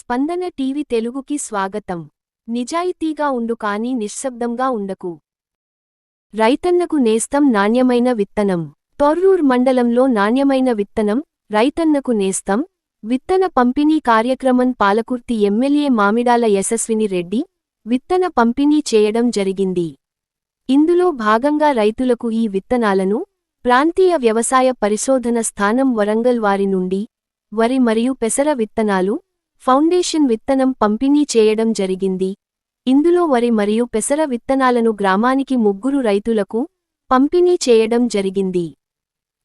స్పందన టీవీ తెలుగుకి స్వాగతం. నిజాయితీగా ఉండు కానీ నిశ్శబ్దంగా ఉండకు. రైతన్నకు నేస్తం నాణ్యమైన విత్తనం. తొర్రూర్ మండలంలో నాణ్యమైన విత్తనం రైతన్నకు నేస్తం. విత్తన పంపిణీ కార్యక్రమం పాలకుర్తి ఎమ్మెల్యే మామిడాల యశస్విని రెడ్డి విత్తన పంపిణీ చేయడం జరిగింది. ఇందులో భాగంగా రైతులకు ఈ విత్తనాలను ప్రాంతీయ వ్యవసాయ పరిశోధన స్థానం వరంగల్ వారి నుండి వరి మరియు పెసర విత్తనాలు ఫౌండేషన్ విత్తనం పంపిణీ చేయడం జరిగింది. ఇందులో వరి మరియు పెసర విత్తనాలను గ్రామానికి ముగ్గురు రైతులకు పంపిణీ చేయడం జరిగింది.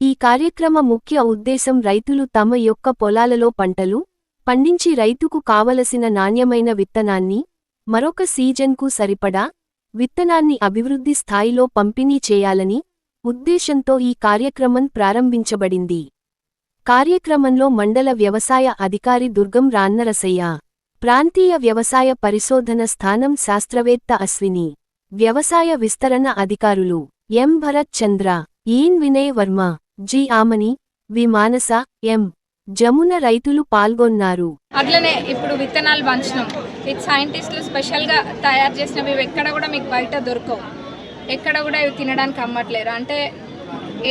ఈ కార్యక్రమ ముఖ్య ఉద్దేశం రైతులు తమ యొక్క పొలాలలో పంటలు పండించి రైతుకు కావలసిన నాణ్యమైన విత్తనాన్ని మరొక సీజన్కు సరిపడా విత్తనాన్ని అభివృద్ధి స్థాయిలో పంపిణీ చేయాలని ఉద్దేశంతో ఈ కార్యక్రమం ప్రారంభించబడింది. కార్యక్రమంలో మండల వ్యవసాయ అధికారి దుర్గం రాన్నరసయ్య ప్రాంతీయ వ్యవసాయ పరిశోధన స్థానం శాస్త్రవేత్త అశ్విని వ్యవసాయ విస్తరణ అధికారులు M. Bharat Chandra ఈన్ Vinay Varma G. Amani V. Manasa M. Jamuna రైతులు పాల్గొన్నారు. అట్లనే ఇప్పుడు విత్తనాలు పంచినాం. ఇది సైంటిస్టులు స్పెషల్గా తయారు చేసినవి ఎక్కడ కూడా మీకు బయట దొరకవు. ఎక్కడ కూడా ఇవి తినడానికి అమ్మట్లేరు. అంటే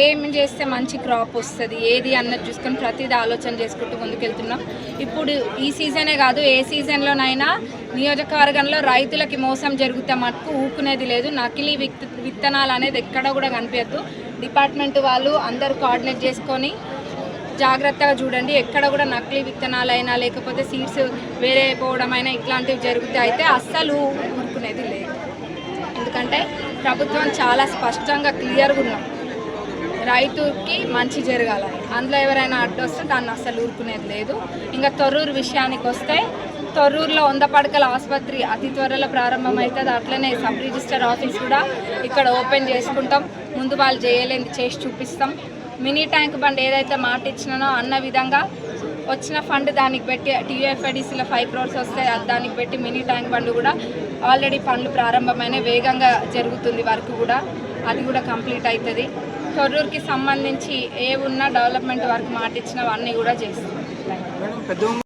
ఏం చేస్తే మంచి క్రాప్ వస్తుంది ఏది అన్నది చూసుకొని ప్రతిదీ ఆలోచన చేసుకుంటూ ముందుకెళ్తున్నాం. ఇప్పుడు ఈ సీజనే కాదు ఏ సీజన్లోనైనా నియోజకవర్గంలో రైతులకి మోసం జరిగితే మటుకు ఊకునేది లేదు. నకిలీ విత్ విత్తనాలు అనేది ఎక్కడ కూడా కనిపించద్దు డిపార్ట్మెంట్ వాళ్ళు అందరూ కోఆర్డినేట్ చేసుకొని జాగ్రత్తగా చూడండి. ఎక్కడ కూడా నకిలీ విత్తనాలైనా లేకపోతే సీడ్స్ వేరే పోవడమైనా ఇట్లాంటివి జరిగితే అయితే అస్సలు ఊరుకునేది లేదు. ఎందుకంటే ప్రభుత్వం చాలా స్పష్టంగా క్లియర్గా ఉన్నాం రైతుకి మంచి జరగాలి అందులో ఎవరైనా అడ్డొస్తే దాన్ని అసలు ఊరుకునేది లేదు. ఇంకా తొర్రూరు విషయానికి వస్తే తొర్రూరులో వంద పడకల ఆసుపత్రి అతి త్వరలో ప్రారంభమవుతుంది అట్లనే సబ్ రిజిస్టర్ ఆఫీస్ కూడా ఇక్కడ ఓపెన్ చేసుకుంటాం. ముందు వాళ్ళు చేయలేని చేసి చూపిస్తాం. మినీ ట్యాంక్ బండ్ ఏదైతే మాట ఇచ్చినానో అన్న విధంగా వచ్చిన ఫండ్ దానికి పెట్టి టీఎఫ్ఐడిసిలో ఫైవ్ క్రోర్స్ వస్తే అది దానికి పెట్టి మినీ ట్యాంక్ బండ్ కూడా ఆల్రెడీ పనులు ప్రారంభమైన వేగంగా జరుగుతుంది వర్క్ కూడా. అది కూడా కంప్లీట్ అవుతుంది. తొర్రూరుకి సంబంధించి ఏ ఉన్నా డెవలప్మెంట్ వర్క్ మాట ఇచ్చినవన్నీ కూడా చేస్తాం.